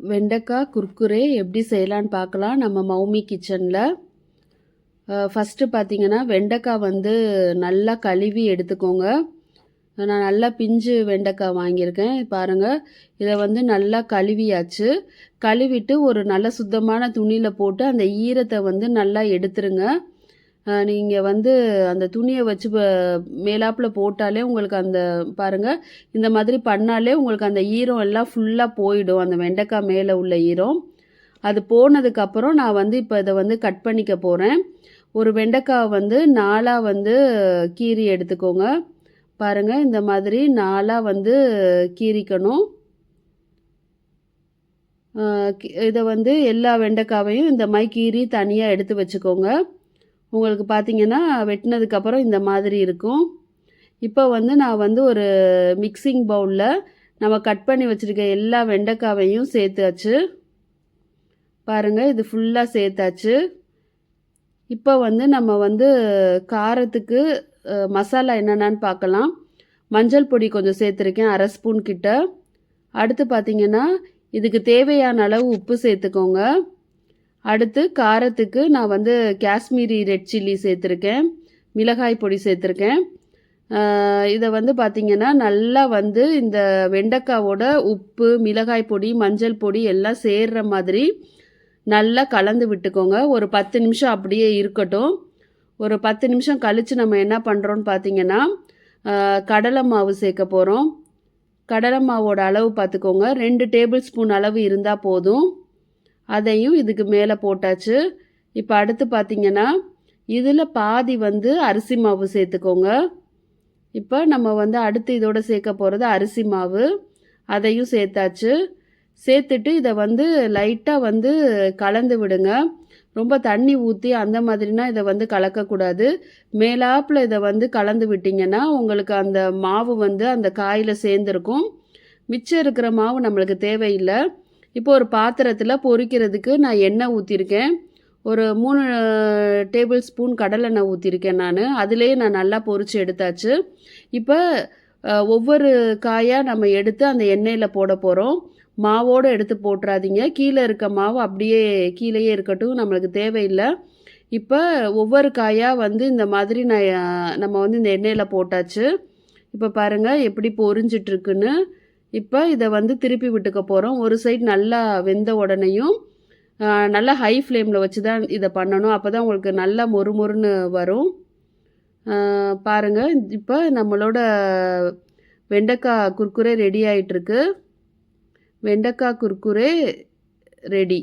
வெண்டைக்காய் குர்குரே எப்படி செய்யலான்னு பார்க்கலாம். நம்ம மௌமி கிச்சனில். ஃபஸ்ட்டு பார்த்தீங்கன்னா வெண்டைக்காய் வந்து நல்லா கழுவி எடுத்துக்கோங்க. நான் நல்லா பிஞ்சு வெண்டைக்காய் வாங்கியிருக்கேன். பாருங்கள் இதை வந்து நல்லா கழுவியாச்சு. கழுவிட்டு ஒரு நல்ல சுத்தமான துணியில் போட்டு அந்த ஈரத்தை வந்து நல்லா எடுத்துருங்க. நீங்கள் வந்து அந்த துணியை வச்சு மேலாப்பில் போட்டாலே உங்களுக்கு அந்த பாருங்கள் இந்த மாதிரி பண்ணாலே உங்களுக்கு அந்த ஈரம் எல்லாம் ஃபுல்லாக போயிடும். அந்த வெண்டைக்காய் மேலே உள்ள ஈரம். அது போனதுக்கப்புறம் நான் வந்து இப்போ இதை வந்து கட் பண்ணிக்க போகிறேன் ஒரு வெண்டைக்காய் வந்து நாலாக வந்து கீறி எடுத்துக்கோங்க. பாருங்கள் இந்த மாதிரி நாலாக வந்து கீறிக்கணும். இதை வந்து எல்லா வெண்டைக்காவையும் இந்த மாதிரி கீறி தனியாக எடுத்து வச்சுக்கோங்க. உங்களுக்கு பார்த்திங்கன்னா வெட்டினதுக்கப்புறம் இந்த மாதிரி இருக்கும். இப்போ வந்து நான் வந்து ஒரு மிக்சிங் பவுலில் நம்ம கட் பண்ணி வச்சுருக்க எல்லா வெண்டைக்காவையும் சேர்த்தாச்சு. பாருங்கள் இது ஃபுல்லாக சேர்த்தாச்சு. இப்போ வந்து நம்ம வந்து காரத்துக்கு மசாலா என்னென்னு பார்க்கலாம் மஞ்சள் பொடி கொஞ்சம் சேர்த்துருக்கேன் அரை ஸ்பூன் கிட்ட. அடுத்து பார்த்திங்கன்னா இதுக்கு தேவையான அளவு உப்பு சேர்த்துக்கோங்க. அடுத்து காரத்துக்கு நான் வந்து காஷ்மீரி ரெட் சில்லி சேர்த்துருக்கேன் மிளகாய் பொடி சேர்த்துருக்கேன். இதை வந்து பார்த்திங்கன்னா நல்லா வந்து இந்த வெண்டைக்காவோட உப்பு மிளகாய் பொடி மஞ்சள் பொடி எல்லாம் சேர்கிற மாதிரி நல்லா கலந்து விட்டுக்கோங்க. ஒரு பத்து நிமிஷம் அப்படியே இருக்கட்டும். ஒரு பத்து நிமிஷம் கழித்து நம்ம என்ன பண்ணுறோன்னு பார்த்தீங்கன்னா கடலை மாவு சேர்க்க போகிறோம் கடலை மாவோட அளவு பார்த்துக்கோங்க ரெண்டு டேபிள் ஸ்பூன் அளவு இருந்தால் போதும். அதையும் இதுக்கு மேலே போட்டாச்சு. இப்போ அடுத்து பார்த்திங்கன்னா இதில் பாதி வந்து அரிசி மாவு சேர்த்துக்கோங்க. இப்போ நம்ம வந்து அடுத்து இதோட சேர்க்க போகிறது அரிசி மாவு. அதையும் சேர்த்தாச்சு. சேர்த்துட்டு இதை வந்து லைட்டாக வந்து கலந்து விடுங்க. ரொம்ப தண்ணி ஊற்றி அந்த மாதிரினா இதை வந்து கலக்கக்கூடாது. மேலாப்பில் இதை வந்து கலந்து விட்டிங்கன்னா உங்களுக்கு அந்த மாவு வந்து அந்த காயில் சேர்ந்துருக்கும். மிச்சம் இருக்கிற மாவு நம்மளுக்கு தேவையில்லை. இப்போ ஒரு பாத்திரத்தில் பொரிக்கிறதுக்கு நான் எண்ணெய் ஊற்றிருக்கேன் ஒரு மூணு டேபிள் ஸ்பூன் கடலெண்ணெய் ஊற்றிருக்கேன் நான். அதிலே நான் நல்லா பொரித்து எடுத்தாச்சு. இப்போ ஒவ்வொரு காயாக நம்ம எடுத்து அந்த எண்ணெயில் போட போகிறோம் மாவோடு எடுத்து போட்டுறாதீங்க. கீழே இருக்க மாவு அப்படியே கீழேயே இருக்கட்டும். நம்மளுக்கு தேவையில்லை. இப்போ ஒவ்வொரு காயாக வந்து இந்த மாதிரி நான் நம்ம வந்து இந்த எண்ணெயில் போட்டாச்சு. இப்போ பாருங்கள் எப்படி பொரிஞ்சிட்ருக்குன்னு இப்போ இதை வந்து திருப்பி விட்டுக்க போகிறோம் ஒரு சைடு நல்லா வெந்த உடனேயும் நல்லா ஹை ஃப்ளேமில் வச்சு தான் இதை பண்ணணும். அப்போ தான் உங்களுக்கு நல்லா மொறு மொறுன்னு வரும். பாருங்கள் இப்போ நம்மளோட வெண்டைக்காய் குர்குரே ரெடி ஆகிட்டுருக்கு வெண்டைக்காய் குர்குரே ரெடி